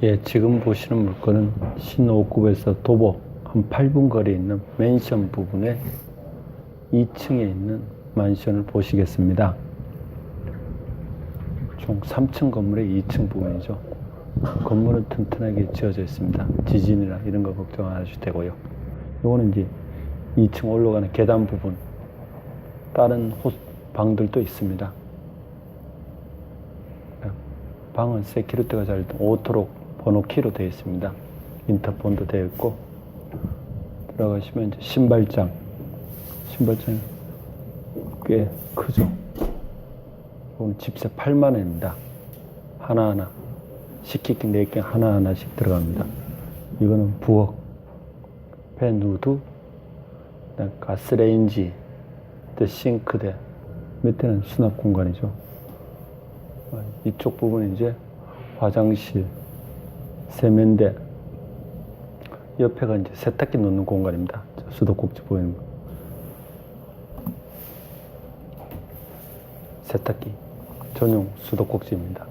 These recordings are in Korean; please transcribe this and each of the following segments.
예, 지금 보시는 물건은 신호급에서 도보 한 8분 거리에 있는 맨션 부분에 2층에 있는 만션을 보시겠습니다. 총 3층 건물의 2층 부분이죠. 건물은 튼튼하게 지어져 있습니다. 지진이나 이런 거 걱정 안 하셔도 되고요. 요거는 이제 2층 올라가는 계단 부분. 다른 호, 방들도 있습니다. 방은 세큐리티가 잘 오토록 번호 키로 되어 있습니다. 인터폰도 되어 있고 들어가시면 이제 신발장 신발장이 꽤 크죠. 이건 집세 8만 원입니다. 하나하나 식기기 4개 하나하나씩 들어갑니다. 이거는 부엌 팬 누드 그다음 가스레인지 또 싱크대 밑에는 수납 공간이죠. 어, 이쪽 부분은 이제 화장실, 세면대, 옆에가 이제 세탁기 놓는 공간입니다. 저 수도꼭지 보이는 거. 세탁기 전용 수도꼭지입니다.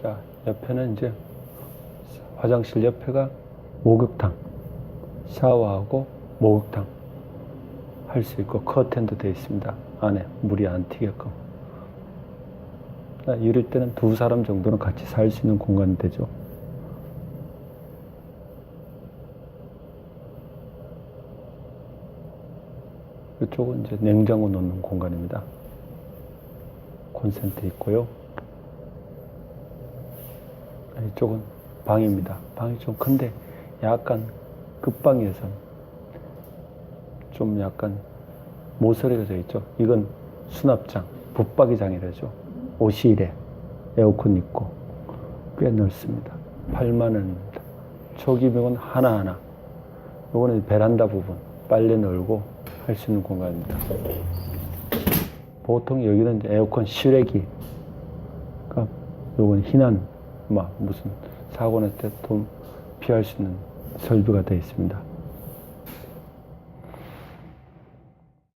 자, 옆에는 이제 화장실 옆에가 목욕탕, 샤워하고 목욕탕 할 수 있고 커튼도 되어 있습니다. 안에 물이 안 튀게끔. 아, 이럴 때는 두 사람 정도는 같이 살 수 있는 공간이 되죠. 이쪽은 이제 냉장고 놓는 공간입니다. 콘센트 있고요. 이쪽은 방입니다. 방이 좀 큰데 약간 끝방에서 좀 약간 모서리가 져 있죠. 이건 수납장, 붙박이장이라죠. 옷이래 에어컨 있고 꽤 넓습니다. 8만 원입니다. 초기병은 하나하나. 요거는 베란다 부분 빨래 널고 할 수 있는 공간입니다. 보통 여기는 에어컨 실외기. 그러니까 요건 희난 막 무슨 사고 날때좀 피할 수 있는 설비가 되어 있습니다.